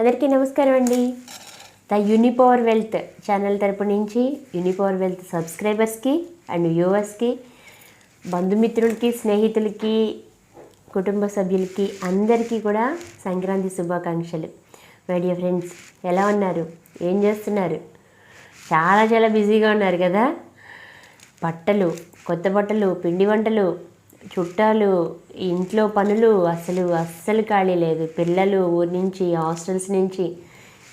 అందరికీ నమస్కారం అండి. ద యూనిపవర్ వెల్త్ ఛానల్ తరపు నుంచి యూనిపవర్ వెల్త్ సబ్స్క్రైబర్స్కి అండ్ వ్యూవర్స్కి బంధుమిత్రులకి స్నేహితులకి కుటుంబ సభ్యులకి అందరికీ కూడా సంక్రాంతి శుభాకాంక్షలు. మై డియర్ ఫ్రెండ్స్ ఎలా ఉన్నారు? ఏం చేస్తున్నారు? చాలా చాలా బిజీగా ఉన్నారు కదా? బట్టలు కొత్త బట్టలు పిండి వంటలు చుట్టాలు ఇంట్లో పనులు అసలు అస్సలు ఖాళీ లేదు. పిల్లలు ఊరి నుంచి హాస్టల్స్ నుంచి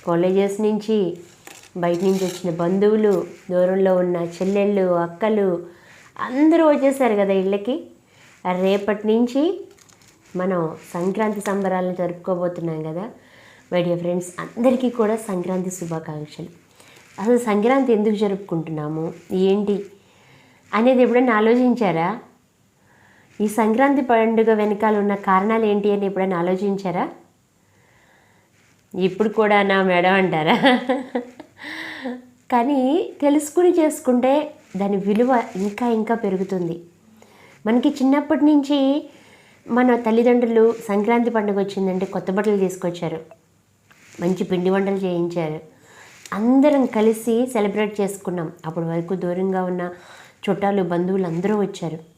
కాలేజెస్ నుంచి బయట నుంచి వచ్చిన బంధువులు దూరంలో ఉన్న చెల్లెళ్ళు అక్కలు అందరూ వచ్చేసారు కదా ఇళ్ళకి. రేపటి నుంచి మనం సంక్రాంతి సంబరాలను జరుపుకోబోతున్నాం కదా. మై డియర్ ఫ్రెండ్స్ అందరికీ కూడా సంక్రాంతి శుభాకాంక్షలు. అసలు సంక్రాంతి ఎందుకు జరుపుకుంటున్నాము? ఏంటి? అనేది ఎప్పుడైనా ఆలోచించారా? ఈ సంక్రాంతి పండుగ వెనకాల ఉన్న కారణాలు ఏంటి అని ఎప్పుడైనా ఆలోచించారా? ఇప్పుడు కూడా నా మేడం అంటారా? కానీ తెలుసుకుని చేసుకుంటే దాని విలువ ఇంకా ఇంకా పెరుగుతుంది. మనకి చిన్నప్పటి నుంచి మన తల్లిదండ్రులు సంక్రాంతి పండుగ వచ్చిందంటే కొత్త బట్టలు తీసుకొచ్చారు. మంచి పిండి వంటలు చేయించారు. అందరం కలిసి సెలబ్రేట్ చేసుకున్నాం. అప్పటి వరకు దూరంగా ఉన్న చుట్టాలు బంధువులు అందరూ వచ్చారు.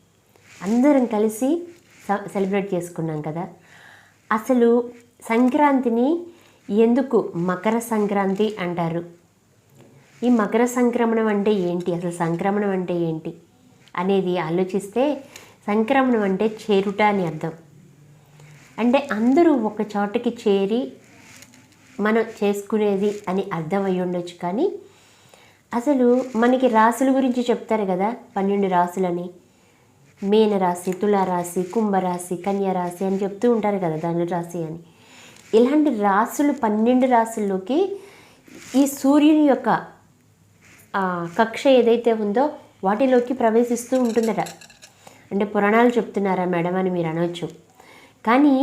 అందరం కలిసి సెలబ్రేట్ చేసుకున్నాం కదా. అసలు సంక్రాంతిని ఎందుకు మకర సంక్రాంతి అంటారు? ఈ మకర సంక్రమణం అంటే ఏంటి? అసలు సంక్రమణం అంటే ఏంటి? అనేది ఆలోచిస్తే సంక్రమణం అంటే చేరుట అని అర్థం. అంటే అందరూ ఒక చోటకి చేరి మనం చేసుకునేది అని అర్థం అయి ఉండొచ్చు కానీ అసలు మనకి రాసుల గురించి చెప్తారు కదా పన్నెండు రాసులని. మీనరాశి తులారాశి కుంభరాశి కన్యరాశి అని చెప్తూ ఉంటారు కదా ధనురాశి అని. ఇలాంటి రాసులు పన్నెండు రాసుల్లోకి ఈ సూర్యుని యొక్క కక్ష ఏదైతే ఉందో వాటిలోకి ప్రవేశిస్తూ ఉంటుందట. అంటే పురాణాలు చెప్తున్నారా మేడం అని మీరు అనవచ్చు కానీ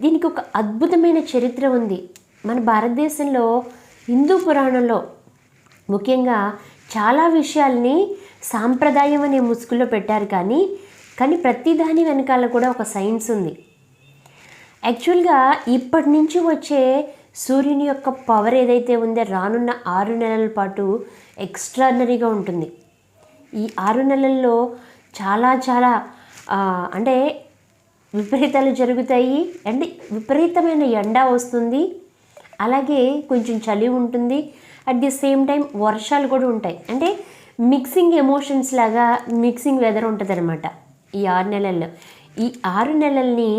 దీనికి ఒక అద్భుతమైన చరిత్ర ఉంది. మన భారతదేశంలో హిందూ పురాణంలో ముఖ్యంగా చాలా విషయాల్ని సాంప్రదాయం అనే ముసుగులో పెట్టారు కానీ కానీ ప్రతి దాని వెనకాల కూడా ఒక సైన్స్ ఉంది. యాక్చువల్గా ఇప్పటి నుంచి వచ్చే సూర్యుని యొక్క పవర్ ఏదైతే ఉందో రానున్న ఆరు నెలల పాటు ఎక్స్ట్రాడినరీగా ఉంటుంది. ఈ ఆరు నెలల్లో చాలా చాలా అంటే విపరీతాలు జరుగుతాయి. అండ్ విపరీతమైన ఎండ వస్తుంది. అలాగే కొంచెం చలి ఉంటుంది. అట్ ది సేమ్ టైం వర్షాలు కూడా ఉంటాయి. అంటే మిక్సింగ్ ఎమోషన్స్ లాగా మిక్సింగ్ వెదర్ ఉంటుంది ఈ ఆరు నెలల్లో. ఈ ఆరు నెలల్ని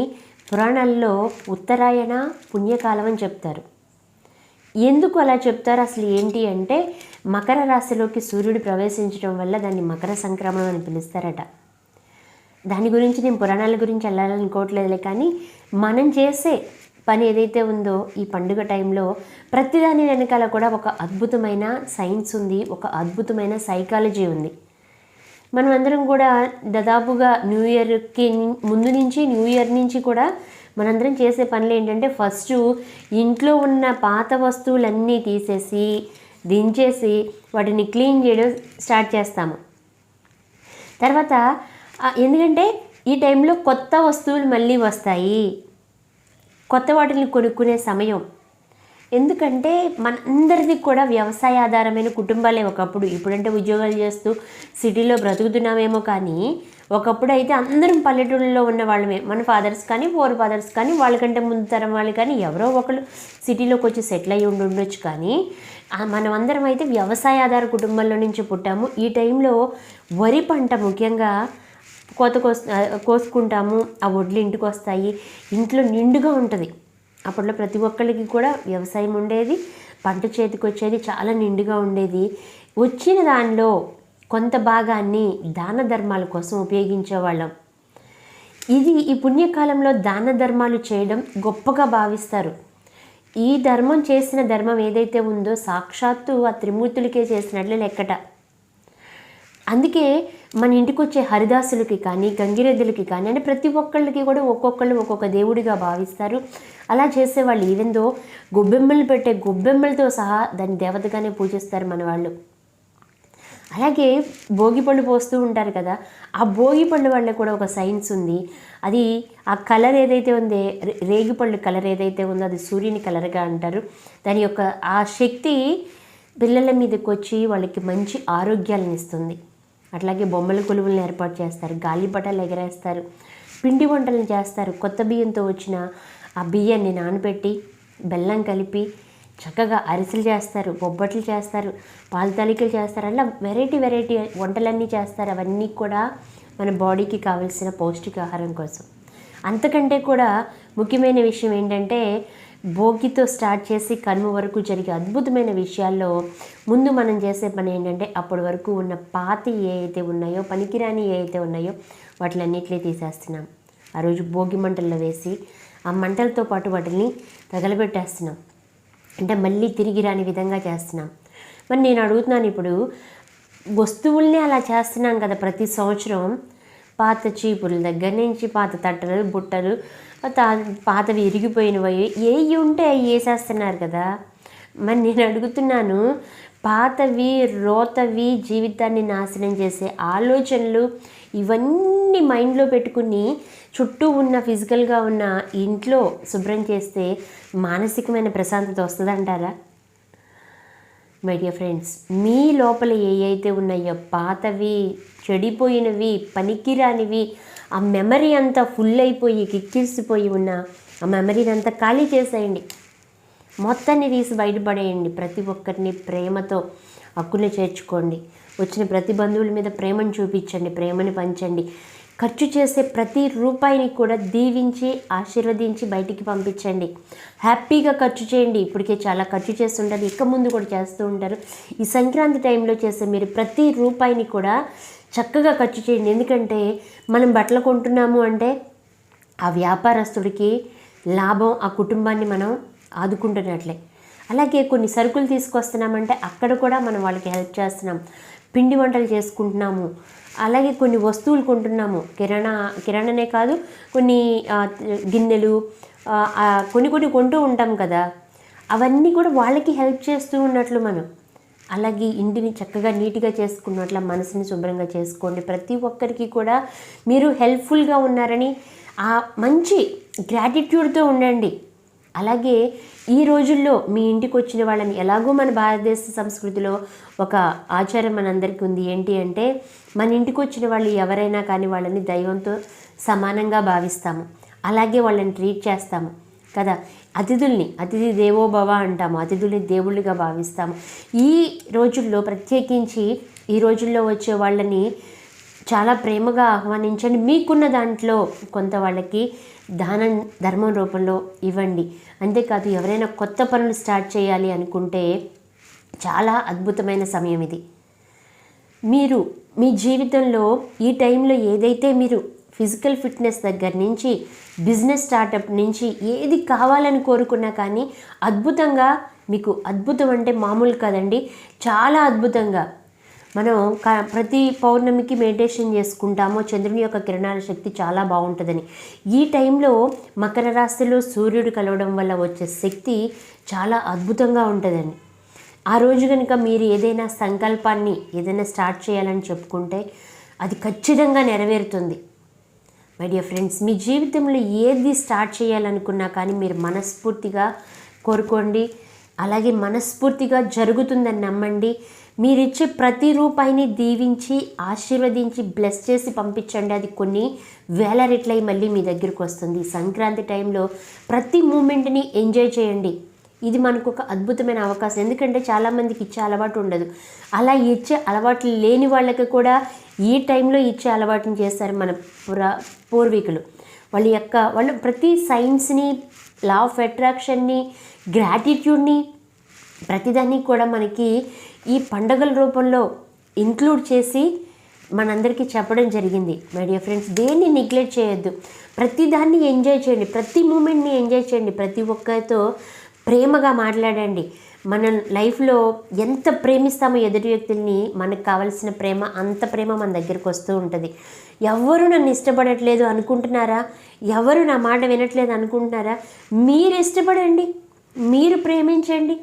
పురాణాల్లో ఉత్తరాయణ పుణ్యకాలం అని చెప్తారు. ఎందుకు అలా చెప్తారు? అసలు ఏంటి అంటే మకర రాశిలోకి సూర్యుడు ప్రవేశించడం వల్ల దాన్ని మకర సంక్రమణం అని పిలుస్తారట. దాని గురించి నేను పురాణాల గురించి వెళ్ళాలనుకోవట్లేదులే కానీ మనం చేసే పని ఏదైతే ఉందో ఈ పండుగ టైంలో ప్రతిదాని వెనకాల కూడా ఒక అద్భుతమైన సైన్స్ ఉంది ఒక అద్భుతమైన సైకాలజీ ఉంది. మనం అందరం కూడా దాదాపుగా న్యూ ఇయర్కి ముందు నుంచి న్యూ ఇయర్ నుంచి కూడా మనందరం చేసే పనులు ఏంటంటే ఫస్ట్ ఇంట్లో ఉన్న పాత వస్తువులన్నీ తీసేసి దించేసి వాటిని క్లీన్ చేయడం స్టార్ట్ చేస్తాము. తర్వాత ఎందుకంటే ఈ టైంలో కొత్త వస్తువులు మళ్ళీ వస్తాయి. కొత్త వాటిని కొనుక్కునే సమయం. ఎందుకంటే మనందరిది కూడా వ్యవసాయ ఆధారమైన కుటుంబాలే ఒకప్పుడు. ఇప్పుడంటే ఉద్యోగాలు చేస్తూ సిటీలో బ్రతుకుతున్నామేమో కానీ ఒకప్పుడు అయితే అందరం పల్లెటూళ్ళలో ఉన్న వాళ్ళమే. మన ఫాదర్స్ కానీ ఫోర్ ఫాదర్స్ కానీ వాళ్ళకంటే ముందు తరం వాళ్ళు కానీ ఎవరో ఒకరు సిటీలోకి వచ్చి సెటిల్ అయ్యి ఉండి ఉండొచ్చు కానీ మనం మనమందరం అయితే వ్యవసాయ ఆధార కుటుంబంలో నుంచి పుట్టాము. ఈ టైంలో వరి పంట ముఖ్యంగా కోత కోస్ కోసుకుంటాము. ఆ వడ్లు ఇంటికి వస్తాయి. ఇంట్లో నిండుగా ఉంటుంది. అప్పట్లో ప్రతి ఒక్కరికి కూడా వ్యవసాయం ఉండేది పంట చేతికి వచ్చేది చాలా నిండుగా ఉండేది. వచ్చిన దానిలో కొంత భాగాన్ని దాన ధర్మాల కోసం ఉపయోగించేవాళ్ళం. ఇది ఈ పుణ్యకాలంలో దాన ధర్మాలు చేయడం గొప్పగా భావిస్తారు. ఈ ధర్మం చేసిన ధర్మం ఏదైతే ఉందో సాక్షాత్తు ఆ త్రిమూర్తులకే చేసినట్లు లెక్కట. అందుకే మన ఇంటికి వచ్చే హరిదాసులకి కానీ గంగిరెద్దులకి కానీ అంటే ప్రతి ఒక్కళ్ళకి కూడా ఒక్కొక్కళ్ళు ఒక్కొక్క దేవుడిగా భావిస్తారు. అలా చేసేవాళ్ళు ఈవెన్ గొబ్బెమ్మలు పెట్టే గొబ్బెమ్మలతో సహా దాన్ని దేవతగానే పూజిస్తారు మన వాళ్ళు. అలాగే భోగి పళ్ళు పోస్తూ ఉంటారు కదా ఆ భోగి పళ్ళు వల్ల కూడా ఒక సైన్స్ ఉంది. అది ఆ కలర్ ఏదైతే ఉందో రే- రేగిపళ్ళు కలర్ ఏదైతే ఉందో అది సూర్యుని కలర్గా అంటారు. దాని యొక్క ఆ శక్తి పిల్లల మీదకి వచ్చి వాళ్ళకి మంచి ఆరోగ్యాలను ఇస్తుంది. అట్లాగే బొమ్మల కొలువులను ఏర్పాటు చేస్తారు గాలిపటాలు ఎగరేస్తారు పిండి వంటలను చేస్తారు. కొత్త బియ్యంతో వచ్చిన ఆ బియ్యాన్ని నానబెట్టి బెల్లం కలిపి చక్కగా అరిసెలు చేస్తారు బొబ్బట్లు చేస్తారు పాలతాలికలు చేస్తారు. అలా వెరైటీ వెరైటీ వంటలన్నీ చేస్తారు. అవన్నీ కూడా మన బాడీకి కావలసిన పౌష్టికాహారం కోసం. అంతకంటే కూడా ముఖ్యమైన విషయం ఏంటంటే భోగితో స్టార్ట్ చేసి కనుమ వరకు జరిగే అద్భుతమైన విషయాల్లో ముందు మనం చేసే పని ఏంటంటే అప్పటి వరకు ఉన్న పాతి ఏవైతే ఉన్నాయో పనికిరాని ఏవైతే ఉన్నాయో వాటిలన్నిటినీ తీసేస్తున్నాం. ఆ రోజు భోగి మంటల్లో వేసి ఆ మంటలతో పాటు వాటిని తగలబెట్టేస్తున్నాం. అంటే మళ్ళీ తిరిగి రాని విధంగా చేస్తున్నాం. మరి నేను అడుగుతున్నాను ఇప్పుడు వస్తువుల్ని అలా చేస్తున్నాం కదా ప్రతి సంవత్సరం పాత చీపుల దగ్గర నుంచి పాత తట్టలు బుట్టలు తా పాతవి ఇరిగిపోయినవి ఏవి ఉంటే అవి వేసేస్తున్నారు కదా. మరి నేను అడుగుతున్నాను పాతవి రోతవి జీవితాన్ని నాశనం చేసే ఆలోచనలు ఇవన్నీ మైండ్లో పెట్టుకుని చుట్టూ ఉన్న ఫిజికల్గా ఉన్న ఇంట్లో శుభ్రం చేస్తే మానసికమైన ప్రశాంతత వస్తుందంటారా? మై డియర్ ఫ్రెండ్స్ మీ లోపల ఏ అయితే ఉన్నాయో పాతవి చెడిపోయినవి పనికిరానివి ఆ మెమరీ అంతా ఫుల్ అయిపోయి కిక్కిరిసిపోయి ఉన్న ఆ మెమరీని అంతా ఖాళీ చేసేయండి. మొత్తాన్ని తీసి బయటపడేయండి ప్రతి ఒక్కరిని ప్రేమతో హక్కుని చేర్చుకోండి. వచ్చిన ప్రతి బంధువుల మీద ప్రేమను చూపించండి ప్రేమని పంచండి. ఖర్చు చేసే ప్రతి రూపాయిని కూడా దీవించి ఆశీర్వదించి బయటికి పంపించండి. హ్యాపీగా ఖర్చు చేయండి. ఇప్పటికే చాలా ఖర్చు చేస్తుంటారు ఇక ముందు కూడా చేస్తూ ఉంటారు. ఈ సంక్రాంతి టైంలో చేసే మీరు ప్రతి రూపాయిని కూడా చక్కగా ఖర్చు చేయండి. ఎందుకంటే మనం బట్టలు కొంటున్నాము అంటే ఆ వ్యాపారస్తుడికి లాభం ఆ కుటుంబాన్ని మనం ఆదుకుంటున్నట్లే. అలాగే కొన్ని సరుకులు తీసుకొస్తున్నామంటే అక్కడ కూడా మనం వాళ్ళకి హెల్ప్ చేస్తున్నాం. పిండి వంటలు చేసుకుంటున్నాము. అలాగే కొన్ని వస్తువులు కొంటున్నాము. కిరాణా కిరాణానే కాదు కొన్ని గిన్నెలు కొన్ని కొన్ని కొంటూ ఉంటాం కదా. అవన్నీ కూడా వాళ్ళకి హెల్ప్ చేస్తూ ఉన్నట్లు మనం. అలాగే ఇంటిని చక్కగా నీట్గా చేసుకున్నట్ల మనసుని శుభ్రంగా చేసుకోండి. ప్రతి ఒక్కరికి కూడా మీరు హెల్ప్ఫుల్గా ఉన్నారని ఆ మంచి గ్రాటిట్యూడ్తో ఉండండి. అలాగే ఈ రోజుల్లో మీ ఇంటికి వచ్చిన వాళ్ళని ఎలాగో మన భారతదేశ సంస్కృతిలో ఒక ఆచారం మనందరికీ ఉంది. ఏంటి అంటే మన ఇంటికి వచ్చిన వాళ్ళు ఎవరైనా కానీ వాళ్ళని దైవంతో సమానంగా భావిస్తాము. అలాగే వాళ్ళని ట్రీట్ చేస్తాము. కదా? అతిథుల్ని అతిథి దేవోభవ అంటాము. అతిథుల్ని దేవుళ్ళుగా భావిస్తాము. ఈ రోజుల్లో ప్రత్యేకించి ఈ రోజుల్లో వచ్చే వాళ్ళని చాలా ప్రేమగా ఆహ్వానించండి. మీకున్న దాంట్లో కొంత వాళ్ళకి దానం ధర్మం రూపంలో ఇవ్వండి. అంతేకాదు ఎవరైనా కొత్త పనులు స్టార్ట్ చేయాలి అనుకుంటే చాలా అద్భుతమైన సమయం ఇది. మీరు మీ జీవితంలో ఈ టైంలో ఏదైతే మీరు ఫిజికల్ ఫిట్నెస్ దగ్గర నుంచి బిజినెస్ స్టార్టప్ నుంచి ఏది కావాలని కోరుకున్నా కానీ అద్భుతంగా మీకు అద్భుతం అంటే మామూలు కాదండి చాలా అద్భుతంగా మనం క- ప్రతి పౌర్ణమికి మెడిటేషన్ చేసుకుంటామో. చంద్రుని యొక్క కిరణాల శక్తి చాలా బాగుంటుందని. ఈ టైంలో మకర రాశిలో సూర్యుడు కలవడం వల్ల వచ్చే శక్తి చాలా అద్భుతంగా ఉంటుందని. ఆ రోజు కనుక మీరు ఏదైనా సంకల్పాన్ని ఏదైనా స్టార్ట్ చేయాలని చెప్పుకుంటే అది ఖచ్చితంగా నెరవేరుతుంది. మై డియర్ ఫ్రెండ్స్ మీ జీవితంలో ఏది స్టార్ట్ చేయాలనుకున్నా కానీ మీరు మనస్ఫూర్తిగా కోరుకోండి. అలాగే మనస్ఫూర్తిగా జరుగుతుందని నమ్మండి. మీరిచ్చే ప్రతి రూపాయిని దీవించి ఆశీర్వదించి బ్లెస్ చేసి పంపించండి. అది కొన్ని వేల రెట్లై మళ్ళీ మీ దగ్గరికి వస్తుంది. సంక్రాంతి టైంలో ప్రతి మూమెంట్ని ఎంజాయ్ చేయండి. ఇది మనకు ఒక అద్భుతమైన అవకాశం. ఎందుకంటే చాలామందికి ఇచ్చే అలవాటు ఉండదు. అలా ఇచ్చే అలవాట్లు లేని వాళ్ళకి కూడా ఈ టైంలో ఇచ్చే అలవాటుని చేస్తారు మన పురా పూర్వీకులు. వాళ్ళ యొక్క వాళ్ళు ప్రతి సైన్స్ని లా ఆఫ్ అట్రాక్షన్ని గ్రాటిట్యూడ్ని ప్రతిదాన్ని కూడా మనకి ఈ పండగల రూపంలో ఇంక్లూడ్ చేసి మనందరికీ చెప్పడం జరిగింది. మై డియర్ ఫ్రెండ్స్ దేన్ని నెగ్లెక్ట్ చేయొద్దు. ప్రతిదాన్ని ఎంజాయ్ చేయండి. ప్రతి మూమెంట్ని ఎంజాయ్ చేయండి. ప్రతి ఒక్కరితో ప్రేమగా మాట్లాడండి. మన లైఫ్లో ఎంత ప్రేమిస్తామో ఎదుటి వ్యక్తుల్ని మనకు కావలసిన ప్రేమ అంత ప్రేమ మన దగ్గరికి వస్తూ ఉంటుంది. ఎవరు నన్ను ఇష్టపడట్లేదు అనుకుంటున్నారా? ఎవరు నా మాట వినట్లేదు అనుకుంటున్నారా? మీరు ఇష్టపడండి. మీరు ప్రేమించండి.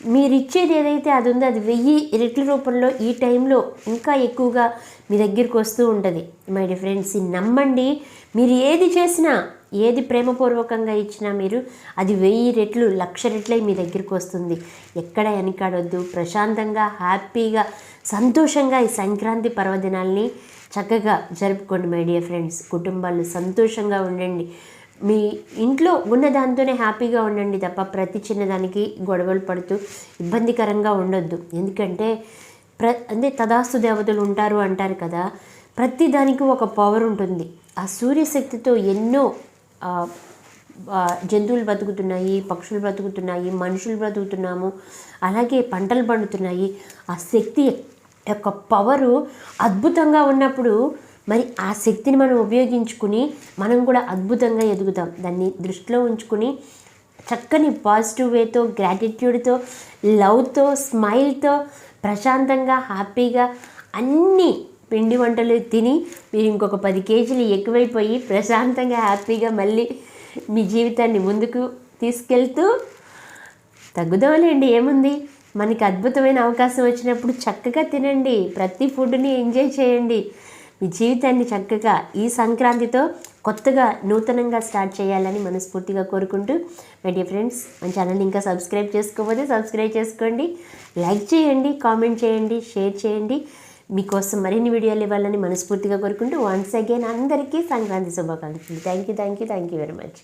మీరు ఇచ్చేది ఏదైతే అది ఉందో అది వెయ్యి రెట్ల రూపంలో ఈ టైంలో ఇంకా ఎక్కువగా మీ దగ్గరికి వస్తూ ఉంటుంది. మై డియర్ ఫ్రెండ్స్ నమ్మండి. మీరు ఏది చేసినా ఏది ప్రేమపూర్వకంగా ఇచ్చినా మీరు అది వెయ్యి రెట్లు లక్ష రెట్లై మీ దగ్గరికి వస్తుంది. ఎక్కడ వెనకాడొద్దు. ప్రశాంతంగా హ్యాపీగా సంతోషంగా ఈ సంక్రాంతి పర్వదినాల్ని చక్కగా జరుపుకోండి మై డియర్ ఫ్రెండ్స్ కుటుంబాలు సంతోషంగా ఉండండి. మీ ఇంట్లో ఉన్న దాంతోనే హ్యాపీగా ఉండండి తప్ప ప్రతి చిన్నదానికి గొడవలు పడుతూ ఇబ్బందికరంగా ఉండొద్దు. ఎందుకంటే ప్ర అంటే తదాస్తు దేవతలు ఉంటారు అంటారు కదా ప్రతి దానికి ఒక పవర్ ఉంటుంది. ఆ సూర్యశక్తితో ఎన్నో జంతువులు బతుకుతున్నాయి పక్షులు బ్రతుకుతున్నాయి మనుషులు బ్రతుకుతున్నాము అలాగే పంటలు పండుతున్నాయి. ఆ శక్తి యొక్క పవరు అద్భుతంగా ఉన్నప్పుడు మరి ఆ శక్తిని మనం ఉపయోగించుకుని మనం కూడా అద్భుతంగా ఎదుగుతాం. దాన్ని దృష్టిలో ఉంచుకుని చక్కని పాజిటివ్ వేతో గ్రాటిట్యూడ్తో లవ్తో స్మైల్తో ప్రశాంతంగా హ్యాపీగా అన్నీ పిండి వంటలు తిని మీరు ఇంకొక పది కేజీలు ఎక్కువైపోయి ప్రశాంతంగా హ్యాపీగా మళ్ళీ మీ జీవితాన్ని ముందుకు తీసుకెళ్తూ తగ్గుదాంలేండి. ఏముంది? మనకి అద్భుతమైన అవకాశం వచ్చినప్పుడు చక్కగా తినండి. ప్రతి ఫుడ్ని ఎంజాయ్ చేయండి. మీ జీవితాన్ని చక్కగా ఈ సంక్రాంతితో కొత్తగా నూతనంగా స్టార్ట్ చేయాలని మనస్ఫూర్తిగా కోరుకుంటూ మై డియర్ ఫ్రెండ్స్ మన ఛానల్ని ఇంకా సబ్స్క్రైబ్ చేసుకోకపోతే సబ్స్క్రైబ్ చేసుకోండి. లైక్ చేయండి కామెంట్ చేయండి షేర్ చేయండి. మీకోసం మరిన్ని వీడియోలు ఇవ్వాలని మనస్ఫూర్తిగా కోరుకుంటూ వన్స్ అగైన్ అందరికీ సంక్రాంతి శుభాకాంక్షలు. Thank you thank you thank you very much